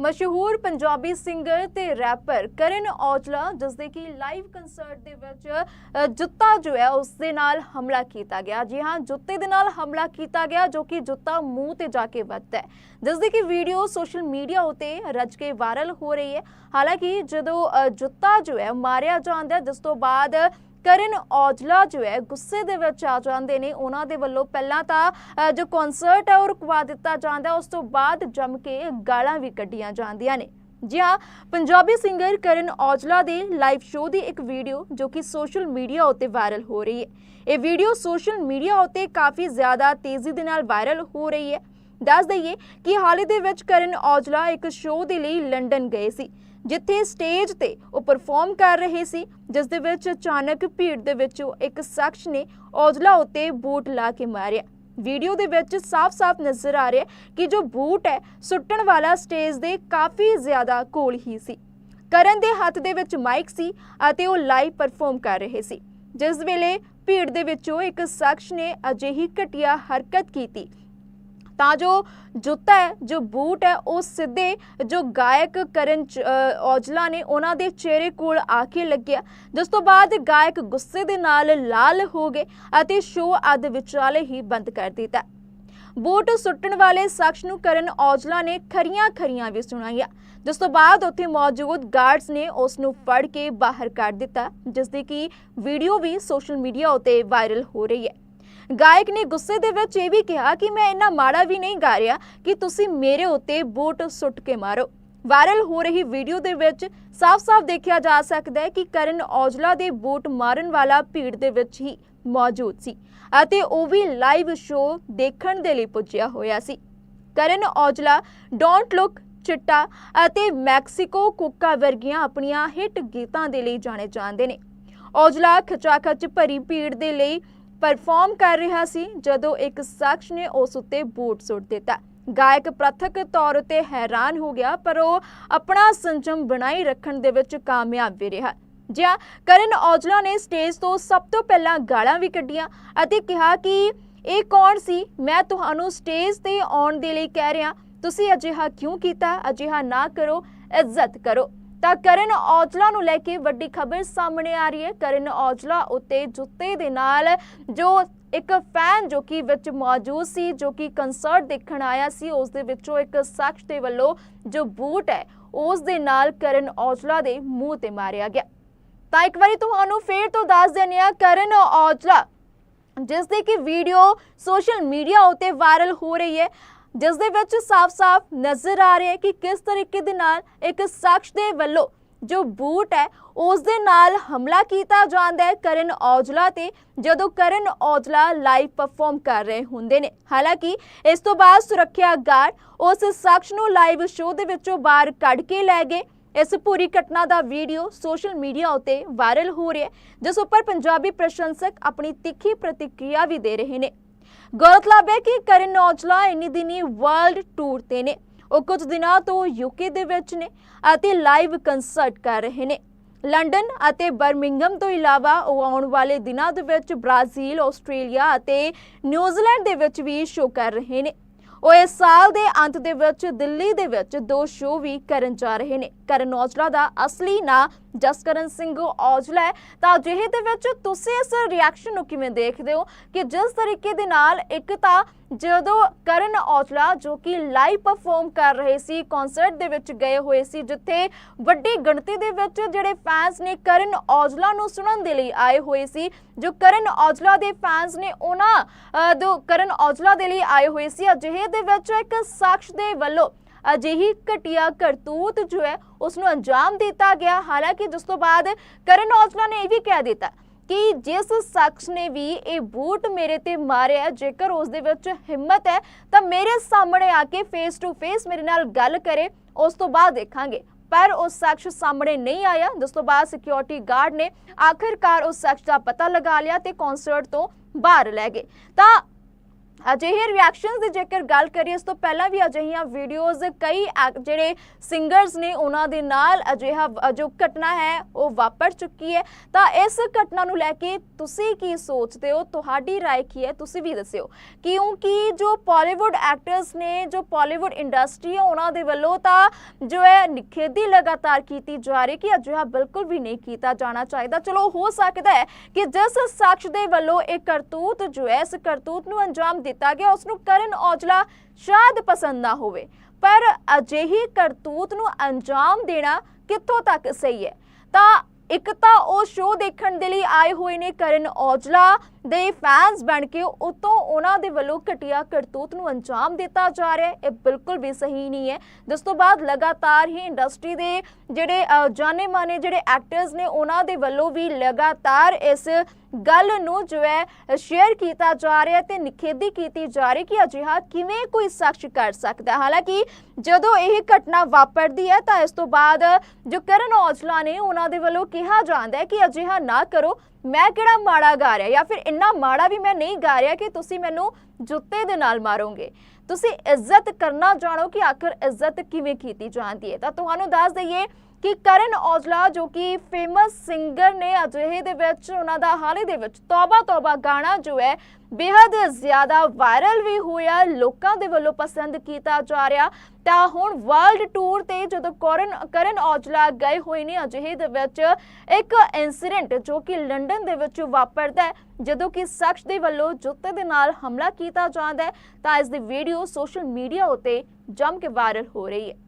ਮਸ਼ਹੂਰ ਪੰਜਾਬੀ ਸਿੰਗਰ ਤੇ ਰੈਪਰ ਕਰਨ ਔਜਲਾ ਜਿਸ ਦੇ ਕਿ ਲਾਈਵ ਕੰਸਰਟ ਦੇ ਵਿੱਚ ਜੁੱਤਾ ਜੋ ਹੈ, ਉਸ ਦੇ ਨਾਲ ਹਮਲਾ ਕੀਤਾ ਗਿਆ। ਜੀ ਹਾਂ, ਜੁੱਤੇ ਦੇ ਨਾਲ ਹਮਲਾ ਕੀਤਾ ਗਿਆ, ਜੋ ਕਿ ਜੁੱਤਾ ਮੂੰਹ ਤੇ ਜਾ ਕੇ ਵੱਜਦਾ ਹੈ। ਜਿਸ ਦੀ ਕਿ ਵੀਡੀਓ ਸੋਸ਼ਲ ਮੀਡੀਆ ਉਤੇ ਰੱਜ ਕੇ ਵਾਇਰਲ ਹੋ ਰਹੀ ਹੈ। ਹਾਲਾਂਕਿ ਜਦੋਂ ਜੁੱਤਾ ਜੋ ਹੈ, ਮਾਰਿਆ ਜਾਂਦਾ ਜਿਸ ਤੋਂ ਬਾਅਦ ਕਰਨ ਔਜਲਾ ਜੋ ਹੈ, ਗੁੱਸੇ ਦੇ ਵਿੱਚ ਆ ਜਾਂਦੇ ਨੇ। ਉਹਨਾਂ ਦੇ ਵੱਲੋਂ ਪਹਿਲਾਂ ਤਾਂ ਜੋ ਕਨਸਰਟ ਹੈ, ਉਹ ਰੁਕਵਾ ਦਿੱਤਾ ਜਾਂਦਾ। ਉਸ ਤੋਂ ਬਾਅਦ ਜੰਮ ਕੇ ਗਾਲਾਂ ਵੀ ਕੱਢੀਆਂ ਜਾਂਦੀਆਂ ਨੇ। ਜੀ ਹਾਂ, ਪੰਜਾਬੀ ਸਿੰਗਰ ਕਰਨ ਔਜਲਾ ਦੇ ਲਾਈਵ ਸ਼ੋਅ ਦੀ ਇੱਕ ਵੀਡੀਓ ਜੋ ਕਿ ਸੋਸ਼ਲ ਮੀਡੀਆ ਉੱਤੇ ਵਾਇਰਲ ਹੋ ਰਹੀ ਹੈ। ਇਹ ਵੀਡੀਓ ਸੋਸ਼ਲ ਮੀਡੀਆ ਉੱਤੇ ਕਾਫੀ ਜ਼ਿਆਦਾ ਤੇਜ਼ੀ ਦੇ ਨਾਲ ਵਾਇਰਲ ਹੋ ਰਹੀ ਹੈ। ਦੱਸ ਦਈਏ ਕਿ ਹਾਲ ਹੀ ਦੇ ਵਿੱਚ ਕਰਨ ਔਜਲਾ ਇੱਕ ਸ਼ੋਅ ਦੇ ਲਈ ਲੰਡਨ ਗਏ ਸੀ। ਜਿੱਥੇ ਸਟੇਜ ਤੇ ਉਹ ਪਰਫਾਰਮ ਕਰ ਰਹੇ ਸੀ, ਜਿਸ ਦੇ ਵਿੱਚ ਅਚਾਨਕ ਭੀੜ ਦੇ ਵਿੱਚੋਂ ਇੱਕ ਸ਼ਖਸ ਨੇ ਔਜਲਾ ਉੱਤੇ ਬੂਟ ਲਾ ਕੇ ਮਾਰਿਆ। ਵੀਡੀਓ ਦੇ ਵਿੱਚ ਸਾਫ਼-ਸਾਫ਼ ਨਜ਼ਰ ਆ ਰਿਹਾ ਕਿ ਜੋ ਬੂਟ ਹੈ, ਸੁੱਟਣ ਵਾਲਾ ਸਟੇਜ ਦੇ ਕਾਫੀ ਜ਼ਿਆਦਾ ਕੋਲ ਹੀ ਸੀ। ਕਰਨ ਦੇ ਹੱਥ ਦੇ ਵਿੱਚ ਮਾਈਕ ਸੀ ਅਤੇ ਉਹ ਲਾਈਵ ਪਰਫਾਰਮ ਕਰ ਰਹੇ ਸੀ। ਜਿਸ ਵੇਲੇ ਭੀੜ ਦੇ ਵਿੱਚੋਂ ਇੱਕ ਸ਼ਖਸ ਨੇ ਅਜਿਹੀ ਘਟੀਆ ਹਰਕਤ ਕੀਤੀ ਤਾਂ ਜੋ ਜੁੱਤਾ ਹੈ, ਜੋ ਬੂਟ ਹੈ, ਉਹ ਸਿੱਧੇ ਜੋ ਗਾਇਕ ਕਰਨ ਔਜਲਾ ਨੇ ਉਹਨਾਂ ਦੇ ਚਿਹਰੇ ਕੋਲ ਆ ਕੇ ਲੱਗਿਆ। ਜਿਸ ਤੋਂ ਬਾਅਦ ਗਾਇਕ ਗੁੱਸੇ ਦੇ ਨਾਲ ਲਾਲ ਹੋ ਗਏ ਅਤੇ ਸ਼ੋਅ ਅੱਧ ਵਿਚਾਲੇ ਹੀ ਬੰਦ ਕਰ ਦਿੱਤਾ। ਬੂਟ ਸੁੱਟਣ ਵਾਲੇ ਸ਼ਖਸ ਨੂੰ ਕਰਨ ਔਜਲਾ ਨੇ ਖਰੀਆਂ ਖਰੀਆਂ ਵੀ ਸੁਣਾਈਆਂ। ਜਿਸ ਤੋਂ ਬਾਅਦ ਉੱਥੇ ਮੌਜੂਦ ਗਾਰਡਸ ਨੇ ਉਸ ਨੂੰ ਫੜ ਕੇ ਬਾਹਰ ਕੱਢ ਦਿੱਤਾ, ਜਿਸ ਦੀ ਕਿ ਵੀਡੀਓ ਵੀ ਸੋਸ਼ਲ ਮੀਡੀਆ ਉਤੇ ਵਾਇਰਲ ਹੋ ਰਹੀ ਹੈ। ਗਾਇਕ ਨੇ ਗੁੱਸੇ ਦੇ ਵਿੱਚ ਇਹ ਵੀ ਕਿਹਾ ਕਿ ਮੈਂ ਇੰਨਾ ਮਾੜਾ ਵੀ ਨਹੀਂ ਗਾ ਰਿਹਾ ਕਿ ਤੁਸੀਂ ਮੇਰੇ ਉੱਤੇ ਬੂਟ ਸੁੱਟ ਕੇ ਮਾਰੋ। ਵਾਇਰਲ ਹੋ ਰਹੀ ਵੀਡੀਓ ਦੇ ਵਿੱਚ ਸਾਫ਼-ਸਾਫ਼ ਦੇਖਿਆ ਜਾ ਸਕਦਾ ਹੈ ਕਿ ਕਰਨ ਔਜਲਾ ਦੇ ਬੂਟ ਮਾਰਨ ਵਾਲਾ ਭੀੜ ਦੇ ਵਿੱਚ ਹੀ ਮੌਜੂਦ ਸੀ ਅਤੇ ਉਹ ਵੀ ਲਾਈਵ ਸ਼ੋਅ ਦੇਖਣ ਦੇ ਲਈ ਪੁੱਜਿਆ ਹੋਇਆ ਸੀ। ਕਰਨ ਔਜਲਾ, ਡੋਂਟ ਲੁੱਕ, ਚਿੱਟਾ ਅਤੇ ਮੈਕਸੀਕੋ ਕੁੱਕਾ ਵਰਗੀਆਂ ਆਪਣੀਆਂ ਹਿੱਟ ਗੀਤਾਂ ਦੇ ਲਈ ਜਾਣੇ ਜਾਂਦੇ ਨੇ। ਔਜਲਾ ਖਚਾਖਚ ਭਰੀ ਭੀੜ ਦੇ ਲਈ ਪਰਫਾਰਮ ਕਰ ਰਿਹਾ ਸੀ ਜਦੋਂ ਇੱਕ ਸ਼ਖਸ ਨੇ ਉਸ ਉੱਤੇ ਬੂਟ ਸੁੱਟ ਦਿੱਤਾ। ਗਾਇਕ ਪ੍ਰਥਕ ਤੌਰ ਉਤੇ ਹੈਰਾਨ ਹੋ ਗਿਆ, ਪਰ ਉਹ ਆਪਣਾ ਸੰਜਮ ਬਣਾਈ ਰੱਖਣ ਦੇ ਵਿੱਚ ਕਾਮਯਾਬ ਵੀ ਰਿਹਾ। ਜਿਆ ਕਰਨ ਔਜਲਾ ਨੇ ਸਟੇਜ ਤੋਂ ਸਭ ਤੋਂ ਪਹਿਲਾਂ ਗਾਲਾਂ ਵੀ ਕੱਢੀਆਂ ਅਤੇ ਕਿਹਾ ਕਿ ਇਹ ਕੌਣ ਸੀ? ਮੈਂ ਤੁਹਾਨੂੰ ਸਟੇਜ ਤੇ ਆਉਣ ਦੇ ਲਈ ਕਹਿ ਰਿਹਾ। ਤੁਸੀਂ ਅਜਿਹਾ ਕਿਉਂ ਕੀਤਾ? ਅਜਿਹਾ ਨਾ ਕਰੋ, ਇੱਜ਼ਤ ਕਰੋ। ਤਾਂ ਕਰਨ ਔਜਲਾ ਨੂੰ ਲੈ ਕੇ ਵੱਡੀ ਖਬਰ ਸਾਹਮਣੇ ਆ ਰਹੀ ਹੈ। ਕਰਨ ਔਜਲਾ ਉੱਤੇ ਜੁੱਤੇ ਦੇ ਨਾਲ ਜੋ ਇੱਕ ਫੈਨ ਜੋ ਕਿ ਵਿੱਚ ਮੌਜੂਦ ਸੀ, ਜੋ ਕਿ ਕੰਸਰਟ ਦੇਖਣ ਆਇਆ ਸੀ, ਉਸ ਦੇ ਵਿੱਚੋਂ ਇੱਕ ਸ਼ਖਸ ਦੇ ਵੱਲੋਂ ਜੋ ਬੂਟ ਹੈ, ਉਸ ਦੇ ਨਾਲ ਕਰਨ ਔਜਲਾ ਦੇ ਮੂੰਹ ਤੇ ਮਾਰਿਆ ਗਿਆ। ਤਾਂ ਇੱਕ ਵਾਰੀ ਤੁਹਾਨੂੰ ਫੇਰ ਤੋਂ ਦੱਸ ਦਿੰਦੇ ਹਾਂ, ਕਰਨ ਔਜਲਾ ਜਿਸ ਦੀ ਕਿ ਵੀਡੀਓ ਸੋਸ਼ਲ ਮੀਡੀਆ ਉਤੇ ਵਾਇਰਲ ਹੋ ਰਹੀ ਹੈ। ਜਿਸ ਦੇ ਵਿੱਚ ਸਾਫ਼-ਸਾਫ਼ ਨਜ਼ਰ ਆ ਰਿਹਾ ਹੈ ਕਿ ਕਿਸ ਤਰੀਕੇ ਦੇ ਨਾਲ ਇੱਕ ਸ਼ਖਸ ਦੇ ਵੱਲੋਂ ਜੋ ਬੂਟ ਹੈ, ਉਸ ਦੇ ਨਾਲ ਹਮਲਾ ਕੀਤਾ ਜਾਂਦਾ ਹੈ। ਕਰਨ ਔਜਲਾ ਤੇ ਜਦੋਂ ਕਰਨ ਔਜਲਾ ਲਾਈਵ ਪਰਫਾਰਮ ਕਰ ਰਹੇ ਹੁੰਦੇ ਨੇ। ਹਾਲਾਂਕਿ ਇਸ ਤੋਂ ਬਾਅਦ ਸੁਰੱਖਿਆ ਗਾਰਡ ਉਸ ਸ਼ਖਸ ਨੂੰ ਲਾਈਵ ਸ਼ੋਅ ਦੇ ਵਿੱਚੋਂ ਬਾਹਰ ਕੱਢ ਕੇ ਲੈ ਗਏ। ਇਸ ਪੂਰੀ ਘਟਨਾ ਦਾ ਵੀਡੀਓ ਸੋਸ਼ਲ ਮੀਡੀਆ ਉਤੇ ਵਾਇਰਲ ਹੋ ਰਿਹਾ ਜਿਸ ਉੱਪਰ ਪੰਜਾਬੀ ਪ੍ਰਸ਼ੰਸਕ ਆਪਣੀ ਤਿੱਖੀ ਪ੍ਰਤੀਕਿਰਿਆ ਵੀ ਦੇ ਰਹੇ ਨੇ। ਗੌਰਤਲਬ ਹੈ ਕਿ ਕਰਨ ਔਜਲਾ ਇੰਨੀ ਦਿਨੀ ਵਰਲਡ ਟੂਰ ਤੇ ਨੇ। ਉਹ ਕੁਝ ਦਿਨਾਂ ਤੋਂ ਯੂਕੇ ਦੇ ਵਿੱਚ ਨੇ ਅਤੇ ਲਾਈਵ ਕੰਸਰਟ ਕਰ ਰਹੇ ਨੇ। ਲੰਡਨ ਅਤੇ ਬਰਮਿੰਗਮ ਤੋਂ ਇਲਾਵਾ ਉਹ ਆਉਣ ਵਾਲੇ ਦਿਨਾਂ ਦੇ ਵਿੱਚ ਬ੍ਰਾਜ਼ੀਲ, ਆਸਟ੍ਰੇਲੀਆ ਅਤੇ ਨਿਊਜ਼ੀਲੈਂਡ ਦੇ ਵਿੱਚ ਵੀ ਸ਼ੋਅ ਕਰ ਰਹੇ ਨੇ। ਉਹ ਇਸ ਸਾਲ ਦੇ ਅੰਤ ਦੇ ਵਿੱਚ ਦਿੱਲੀ ਦੇ ਵਿੱਚ ਦੋ ਸ਼ੋਅ ਵੀ ਕਰਨ ਜਾ ਰਹੇ ਨੇ। ਕਰਨ ਔਜਲਾ ਦਾ ਅਸਲੀ ਨਾਂ ਜਸਕਰਨ ਸਿੰਘ ਔਜਲਾ ਹੈ। ਤਾਂ ਅਜਿਹੇ ਦੇ ਵਿੱਚ ਤੁਸੀਂ ਇਸ ਰਿਐਕਸ਼ਨ ਨੂੰ ਕਿਵੇਂ ਦੇਖਦੇ ਹੋ ਕਿ ਜਿਸ ਤਰੀਕੇ ਦੇ ਨਾਲ ਇੱਕ ਤਾਂ ਜਦੋਂ ਕਰਨ ਔਜਲਾ ਜੋ ਕਿ ਲਾਈਵ ਪਰਫਾਰਮ ਕਰ ਰਹੇ ਸੀ ਕਨਸਰਟ ਦੇ ਵਿੱਚ ਗਏ ਹੋਏ ਸੀ, ਜਿੱਥੇ ਵੱਡੀ ਗਿਣਤੀ ਦੇ ਵਿੱਚ ਜਿਹੜੇ ਫੈਨਸ ਨੇ ਕਰਨ ਔਜਲਾ ਨੂੰ ਸੁਣਨ ਦੇ ਲਈ ਆਏ ਹੋਏ ਸੀ, ਜੋ ਕਰਨ ਔਜਲਾ ਦੇ ਫੈਨਸ ਨੇ ਉਹਨਾਂ ਦੋ ਕਰਨ ਔਜਲਾ ਦੇ ਲਈ ਆਏ ਹੋਏ ਸੀ, ਅਜਿਹੇ ਦੇ ਵਿੱਚ ਇੱਕ ਸ਼ਖਸ ਦੇ ਵੱਲੋਂ ਅਜਿਹੀ ਘਟੀਆ ਕਰਤੂਤ ਜੋ ਹੈ ਉਸ ਨੂੰ ਅੰਜਾਮ ਦਿੱਤਾ ਗਿਆ। ਹਾਲਾਂਕਿ ਜਿਸ ਤੋਂ ਬਾਅਦ ਕਰਨ ਔਜਲਾ ਨੇ ਇਹ ਵੀ ਕਹਿ ਦਿੱਤਾ ਕਿ ਜਿਸ ਸ਼ਖਸ ਨੇ ਵੀ ਇਹ ਬੂਟ ਮੇਰੇ ਤੇ ਮਾਰਿਆ, ਜੇਕਰ ਉਸ ਦੇ ਵਿੱਚ ਹਿੰਮਤ ਹੈ, ਤਾਂ ਮੇਰੇ ਸਾਹਮਣੇ ਆ ਕੇ ਫੇਸ ਟੂ ਫੇਸ ਮੇਰੇ ਨਾਲ ਗੱਲ ਕਰੇ, ਉਸ ਤੋਂ ਬਾਅਦ ਦੇਖਾਂਗੇ। ਪਰ ਉਸ ਸ਼ਖਸ ਸਾਹਮਣੇ ਨਹੀਂ ਆਇਆ। ਜਿਸ ਤੋਂ ਬਾਅਦ ਸਿਕਿਉਰਿਟੀ ਗਾਰਡ ਨੇ ਆਖਿਰਕਾਰ ਉਸ ਸ਼ਖਸ ਦਾ ਪਤਾ ਲਗਾ ਲਿਆ ਤੇ ਕਨਸਰਟ ਤੋਂ ਬਾਹਰ ਲੈ ਗਏ। ਤਾਂ ਅਜਿਹੇ ਰਿਐਕਸ਼ਨਸ ਦੀ ਜੇਕਰ ਗੱਲ ਕਰੀਏ ਇਸ ਤੋਂ ਪਹਿਲਾਂ ਵੀ ਅਜਿਹੀਆਂ ਵੀਡੀਓਜ਼ ਕਈ ਐਕ- ਜਿਹੜੇ ਸਿੰਗਰਸ ਨੇ ਉਹਨਾਂ ਦੇ ਨਾਲ ਅਜਿਹਾ ਵ- ਜੋ ਘਟਨਾ ਹੈ ਉਹ ਵਾਪਰ ਚੁੱਕੀ ਹੈ ਤਾਂ ਇਸ ਘਟਨਾ ਨੂੰ ਲੈ ਕੇ ਤੁਸੀਂ ਕੀ ਸੋਚਦੇ ਹੋ ਤੁਹਾਡੀ رائے ਕੀ ਹੈ ਤੁਸੀਂ ਵੀ ਦੱਸਿਓ ਕਿਉਂਕਿ ਜੋ ਪਾਲੀਵੁੱਡ ਐਕਟਰਸ ਨੇ ਜੋ ਪਾਲੀਵੁੱਡ ਇੰਡਸਟਰੀ ਹੈ ਉਹਨਾਂ ਦੇ ਵੱਲੋਂ ਤਾਂ ਜੋ ਹੈ ਨਿਖੇਧੀ ਲਗਾਤਾਰ ਕੀਤੀ ਜਾ ਰਹੀ ਕਿ ਅਜਿਹਾ ਬਿਲਕੁਲ ਵੀ ਨਹੀਂ ਕੀਤਾ ਜਾਣਾ ਚਾਹੀਦਾ ਚਲੋ ਹੋ ਸਕਦਾ ਹੈ ਕਿ ਜਿਸ ਸ਼ਖਸ ਦੇ ਵੱਲੋਂ ਇਹ ਕਰਤੂਤ ਜੋ ਹੈ ਇਸ ਕਰਤੂਤ ਨੂੰ ਅੰਜਾਮ ਦਿੱਤਾ ਗਿਆ ਉਸ ਨੂੰ ਕਰਨ ਔਜਲਾ ਸ਼ਾਇਦ ਪਸੰਦ ਨਾ ਹੋਵੇ। ਪਰ ਅਜਿਹੀ ਕਰਤੂਤ ਨੂੰ ਅੰਜਾਮ ਦੇਣਾ ਕਿੱਥੋਂ ਤੱਕ ਸਹੀ ਹੈ? ਤਾਂ ਇੱਕ ਤਾਂ ਉਹ ਸ਼ੋਅ ਦੇਖਣ ਦੇ ਲਈ ਆਏ ਹੋਏ ਨੇ ਕਰਨ ਔਜਲਾ ਦੇ ਫੈਨਸ ਬਣ ਕੇ ਉਤੋਂ ਉਹਨਾਂ ਦੇ ਵੱਲੋਂ ਘਟੀਆ ਕਰਤੂਤ ਨੂੰ ਅੰਜਾਮ ਦਿੱਤਾ ਜਾ ਰਿਹਾ ਹੈ। ਇਹ ਬਿਲਕੁਲ ਵੀ ਸਹੀ ਨਹੀਂ ਹੈ। ਜਿਸ ਤੋਂ ਬਾਅਦ ਲਗਾਤਾਰ ਹੀ ਇੰਡਸਟਰੀ ਦੇ ਜਿਹੜੇ ਜਾਣੇ ਮਾਨੇ ਜਿਹੜੇ ਐਕਟਰਸ ਨੇ, ਉਹਨਾਂ ਦੇ ਵੱਲੋਂ ਵੀ ਲਗਾਤਾਰ ਇਸ ਗੱਲ ਨੂੰ ਜੋ ਹੈ ਸ਼ੇਅਰ ਕੀਤਾ ਜਾ ਰਿਹਾ ਹੈ ਤੇ ਨਿਖੇਧੀ ਕੀਤੀ ਜਾ ਰਹੀ ਕਿ ਅਜਿਹਾ ਕਿਵੇਂ ਕੋਈ ਸ਼ਖਸ ਕਰ ਸਕਦਾ ਹਾਲਾਂਕਿ ਜਦੋਂ ਇਹ ਘਟਨਾ ਵਾਪਰਦੀ ਹੈ ਤਾਂ ਇਸ ਤੋਂ ਬਾਅਦ ਜੋ ਕਰਨ ਔਜਲਾ ਨੇ, ਉਹਨਾਂ ਦੇ ਵੱਲੋਂ ਕਿਹਾ ਜਾਂਦਾ ਹੈ ਕਿ ਅਜਿਹਾ ਨਾ ਕਰੋ। ਮੈਂ ਕਿਹੜਾ ਮਾੜਾ ਗਾ ਰਿਹਾ? ਜਾਂ ਫਿਰ ਇੰਨਾ ਮਾੜਾ ਵੀ ਮੈਂ ਨਹੀਂ ਗਾ ਰਿਹਾ ਕਿ ਤੁਸੀਂ ਮੈਨੂੰ ਜੁੱਤੇ ਦੇ ਨਾਲ ਮਾਰੋਗੇ। ਤੁਸੀਂ ਇੱਜ਼ਤ ਕਰਨਾ ਜਾਣੋ ਕਿ ਆਖਰ ਇੱਜ਼ਤ ਕਿਵੇਂ ਕੀਤੀ ਜਾਂਦੀ ਹੈ। ਤਾਂ ਤੁਹਾਨੂੰ ਦੱਸ ਦਈਏ ਕਿ ਕਰਨ ਔਜਲਾ ਜੋ ਕਿ ਫੇਮਸ ਸਿੰਗਰ ਨੇ ਅਜਿਹੇ ਦੇ ਵਿੱਚ ਉਹਨਾਂ ਦਾ ਹਾਲ ਹੀ ਦੇ ਵਿੱਚ ਤੌਬਾ ਤੌਬਾ ਗਾਣਾ ਜੋ ਹੈ ਬੇहद ਜ਼ਿਆਦਾ ਵਾਇਰਲ ਵੀ ਹੋਇਆ, ਲੋਕਾਂ ਦੇ ਵੱਲੋਂ ਪਸੰਦ ਕੀਤਾ ਜਾ ਰਿਹਾ। ਤਾਂ ਹੁਣ ਵਰਲਡ ਟੂਰ ਤੇ ਜਦੋਂ ਕਰਨ ਕਰਨ ਔਜਲਾ ਗਏ ਹੋਏ ਨੇ, ਅਜਿਹੇ ਦੇ ਵਿੱਚ ਇੱਕ ਇਨਸੀਡੈਂਟ ਜੋ ਕਿ ਲੰਡਨ ਦੇ ਵਿੱਚ ਵਾਪਰਦਾ ਹੈ, ਜਦੋਂ ਕਿ ਸ਼ਖਸ ਦੇ ਵੱਲੋਂ ਜੁੱਤੇ ਦੇ ਨਾਲ ਹਮਲਾ ਕੀਤਾ ਜਾਂਦਾ ਹੈ, ਤਾਂ ਇਸ ਦੀ ਵੀਡੀਓ ਸੋਸ਼ਲ ਮੀਡੀਆ ਉਤੇ ਜੰਮ ਕੇ ਵਾਇਰਲ ਹੋ ਰਹੀ ਹੈ।